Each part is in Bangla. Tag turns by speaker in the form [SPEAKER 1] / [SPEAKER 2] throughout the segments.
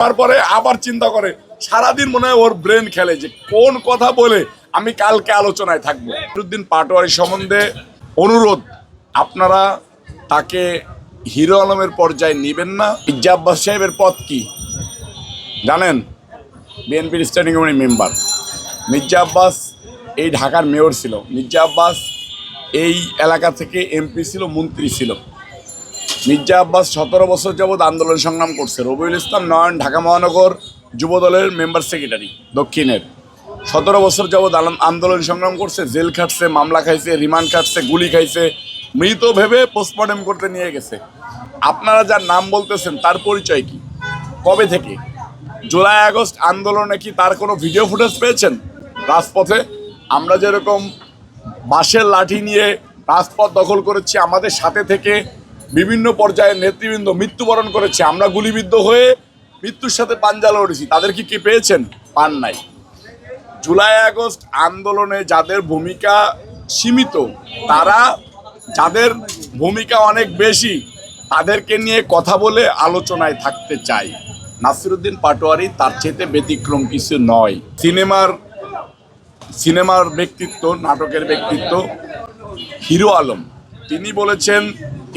[SPEAKER 1] তারপরে আবার চিন্তা করে, সারাদিন মনে হয় ওর ব্রেন খেলে যে কোন কথা বলে আমি কালকে আলোচনায় থাকব। নসরুদ্দিন পাটোয়ারি সম্বন্ধে অনুরোধ, আপনারা তাকে হিরো আলমের পর্যায়ে নেবেন না। ইজ্জা আব্বাস সাহেবের পদ কি? জানেন, বিএনপির standing committee member Mirza Abbas এই ঢাকার মেয়র ছিল। মির্জা আব্বাস এই এলাকা থেকে এমপি ছিল, মন্ত্রী ছিল। মির্জা আব্বাস সতেরো বছর যাবৎ আন্দোলন সংগ্রাম করছে। রবিউল ইসলাম নয়ন ঢাকা মহানগর যুবদলের মেম্বার সেক্রেটারি দক্ষিণের। সতেরো বছর যাবৎ আন্দোলন সংগ্রাম করছে, জেল খাটছে, মামলা খাইছে, রিমান্ড খাটছে, গুলি খাইছে, মৃত ভেবে পোস্টমর্টেম করতে নিয়ে গেছে। আপনারা যার নাম বলতেছেন, তার পরিচয় কি? কবে থেকে? জুলাই, আগস্ট আন্দোলনে কি তার কোনো ভিডিও ফুটেজ পেয়েছেন? রাজপথে আমরা যেরকম বাঁশের লাঠি নিয়ে রাজপথ দখল করেছি, আমাদের সাথে থেকে বিভিন্ন পর্যায়ে নেতৃবৃন্দ মৃত্যুবরণ করেছে। আমরা গুলিবিদ্ধ হয়ে মৃত্যুর সাথে পাঞ্জা লড়েছি। তাদের কি কি পেয়েছেন? পান নাই। জুলাই, আগস্ট আন্দোলনে যাদের ভূমিকা সীমিত, তারা যাদের ভূমিকা অনেক বেশি, তাদেরকে নিয়ে কথা বলে আলোচনায় থাকতে চাই। নাসিরুদ্দিন পাটোয়ারি তার চেয়ে ব্যতিক্রম কিছু নয়। সিনেমার সিনেমার ব্যক্তিত্ব, নাটকের ব্যক্তিত্ব হিরো আলম। তিনি বলেছেন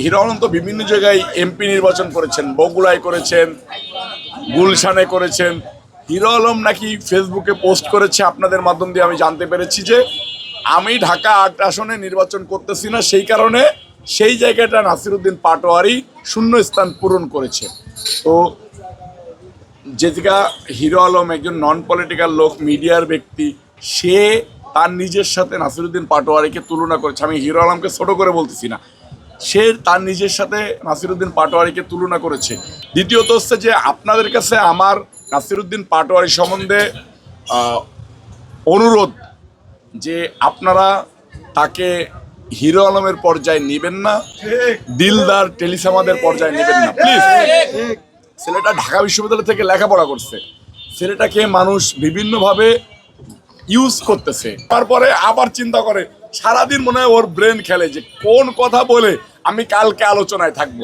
[SPEAKER 1] হিরো আলম তো বিভিন্ন জায়গায় এমপি নির্বাচন করেছেন, বগুড়ায় করেছেন, গুলশানে করেছেন। হিরো আলম নাকি ফেসবুকে পোস্ট করেছে আপনাদের মাধ্যম দিয়ে আমি জানতে পেরেছি যে, আমি ঢাকা আট আসনে নির্বাচন করতেছি না, সেই কারণে সেই জায়গাটা নাসিরুদ্দিন পাটোয়ারি শূন্য স্থান পূরণ করেছে। তো যেদিকা হিরো আলম একজন নন পলিটিক্যাল লোক, মিডিয়ার ব্যক্তি, সে তার নিজের সাথে নাসিরুদ্দিন পাটোয়ারিকে তুলনা করেছে। আমি হিরো আলমকে ছোটো করে বলতেছি না। সে তার নিজের সাথে নাসিরুদ্দিন পাটোয়ারিকে তুলনা করেছে। দ্বিতীয়ত হচ্ছে যে আপনাদের কাছে আমার নাসিরুদ্দিন পাটোয়ারি সম্বন্ধে অনুরোধ যে আপনারা তাকে হিরো আলমের পর্যায়ে নেবেন না, দিলদার টেলিসামাদের পর্যায়ে নেবেন না। প্লিজ ছেলেটা ঢাকা বিশ্ববিদ্যালয় থেকে লেখাপড়া করছে। ছেলেটাকে মানুষ বিভিন্নভাবে ইউজ করতেছে। তারপরে আবার চিন্তা করে, সারাদিন মনে হয় ওর ব্রেন খেলে যে কোন কথা বলে আমি কালকে আলোচনায় থাকব।